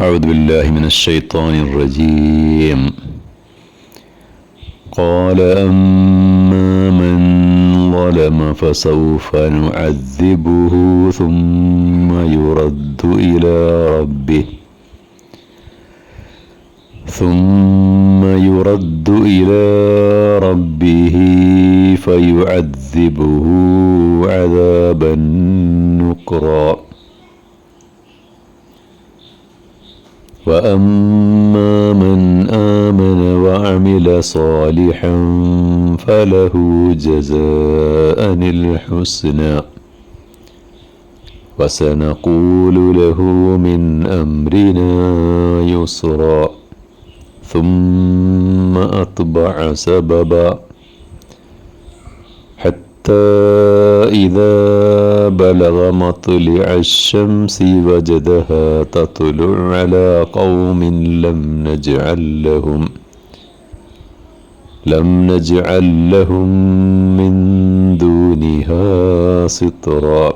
أعوذ بالله من الشيطان الرجيم. قال أما من ظلم فسوف نعذبه ثم يرد إلى ربه. ثم يرد إلى ربه فيعذبه عذابا نكرا. وأما من آمن وعمل صالحا فله جزاء الحسنى. وسنقول له من أمرنا يسرا. ثم أتبع سببا حتى إذا بلغ مطلع الشمس وجدها تطلع على قوم لم نجعل لهم لم نجعل لهم من دونها سترا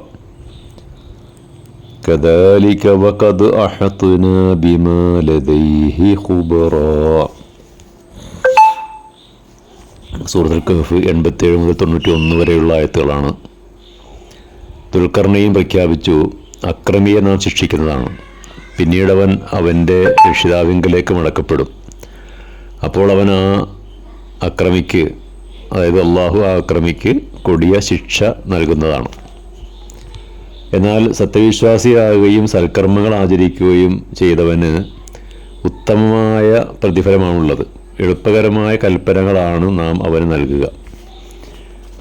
كذلك وقد أحطنا بما لديه خبرا സൂറത്തുൽ കഹഫ് എൺപത്തേഴ് മുതൽ തൊണ്ണൂറ്റി ഒന്ന് വരെയുള്ള ആയത്തുകളാണ് ദുൽഖർണയും പ്രഖ്യാപിച്ചു അക്രമിയെ നാം ശിക്ഷിക്കുന്നതാണ്. പിന്നീട് അവൻ അവന്റെ രക്ഷിതാവിങ്കലേക്ക് മടക്കപ്പെടും. അപ്പോൾ അവൻ ആ അക്രമിക്ക് അതായത് അള്ളാഹു ആ അക്രമിക്ക് കൊടിയ ശിക്ഷ നൽകുന്നതാണ്. എന്നാൽ സത്യവിശ്വാസിയാകുകയും സൽക്കർമ്മങ്ങൾ ആചരിക്കുകയും ചെയ്തവന് ഉത്തമമായ പ്രതിഫലമാണുള്ളത്. എളുപ്പകരമായ കൽപ്പനകളാണ് നാം അവന് നൽകുക.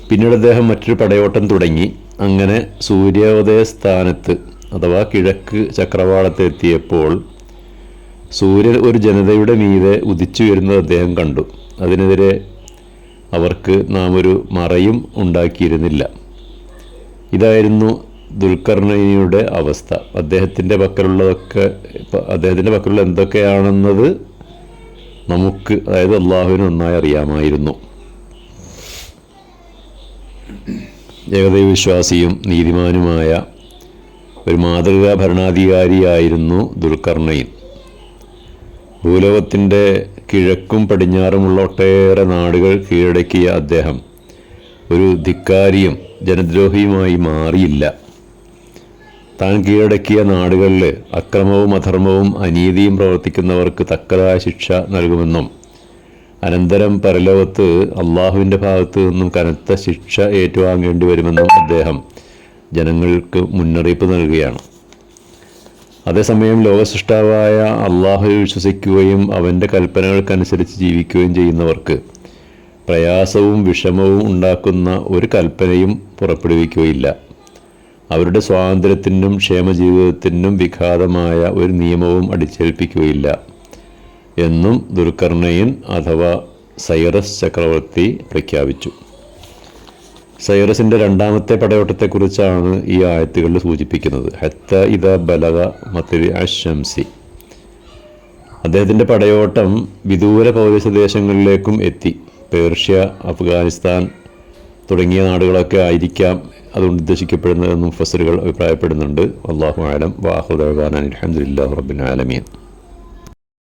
പിന്നീട് അദ്ദേഹം മറ്റൊരു പടയോട്ടം തുടങ്ങി. അങ്ങനെ സൂര്യോദയ സ്ഥാനത്ത് അഥവാ കിഴക്ക് ചക്രവാളത്തെത്തിയപ്പോൾ സൂര്യൻ ഒരു ജനതയുടെ മീതെ ഉദിച്ചു വരുന്നത് അദ്ദേഹം കണ്ടു. അതിനെതിരെ അവർക്ക് നാം ഒരു മറയും ഉണ്ടാക്കിയിരുന്നില്ല. ഇതായിരുന്നു ദുൽഖർണയുടെ അവസ്ഥ. അദ്ദേഹത്തിന്റെ പക്കലുള്ളതൊക്കെ അദ്ദേഹത്തിന്റെ പക്കലുള്ള എന്തൊക്കെയാണെന്നത് നമുക്ക് അതായത് അള്ളാഹുവിന് നന്നായി അറിയാമായിരുന്നു. ഏകദൈവവിശ്വാസിയും നീതിമാനുമായ ഒരു മാതൃകാ ഭരണാധികാരിയായിരുന്നു ദുൽഖർണയിൻ ഭൂലോകത്തിന്റെ കിഴക്കും പടിഞ്ഞാറുമുള്ള ഒട്ടേറെ നാടുകൾ കീഴടക്കിയ അദ്ദേഹം ഒരു ധിക്കാരിയും ജനദ്രോഹിയുമായി മാറിയില്ല. താൻ കീഴടക്കിയ നാടുകളിൽ അക്രമവും അധർമ്മവും അനീതിയും പ്രവർത്തിക്കുന്നവർക്ക് തക്കതായ ശിക്ഷ നൽകുമെന്നും അനന്തരം പരലോകത്ത് അള്ളാഹുവിന്റെ ഭാഗത്തു നിന്നും കനത്ത ശിക്ഷ ഏറ്റുവാങ്ങേണ്ടി വരുമെന്നും അദ്ദേഹം ജനങ്ങൾക്ക് മുന്നറിയിപ്പ് നൽകുകയാണ്. അതേസമയം ലോകസൃഷ്ടാവായ അള്ളാഹുവിൽ വിശ്വസിക്കുകയും അവന്റെ കൽപ്പനകൾക്കനുസരിച്ച് ജീവിക്കുകയും ചെയ്യുന്നവർക്ക് പ്രയാസവും വിഷമവും ഉണ്ടാക്കുന്ന ഒരു കൽപ്പനയും പുറപ്പെടുവിക്കുകയില്ല. അവരുടെ സ്വാതന്ത്ര്യത്തിനും ക്ഷേമജീവിതത്തിനും വിഘാതമായ ഒരു നിയമവും അടിച്ചേൽപ്പിക്കുകയില്ല. എന്നും ദുർക്കർണയൻ അഥവാ സൈറസ് ചക്രവർത്തി പ്രഖ്യാപിച്ചു. സൈറസിന്റെ രണ്ടാമത്തെ പടയോട്ടത്തെക്കുറിച്ചാണ് ഈ ആയത്തുകളിൽ സൂചിപ്പിക്കുന്നത്. ഹത്ത ഇത ബലക മത്തിരി അശംസി അദ്ദേഹത്തിന്റെ പടയോട്ടം വിദൂര പൗരസ്യ ദേശങ്ങളിലേക്കും എത്തി. പേർഷ്യ അഫ്ഗാനിസ്ഥാൻ തുടങ്ങിയ നാടുകളൊക്കെ ആയിരിക്കാം അതുകൊണ്ട് ഉദ്ദേശിക്കപ്പെടുന്നതെന്നും ഫസലുകൾ അഭിപ്രായപ്പെടുന്നുണ്ട്. അള്ളാഹു ആലം വാഹുദാൻ അലഹമുല്ലാ റബിൻ ആലമീൻ.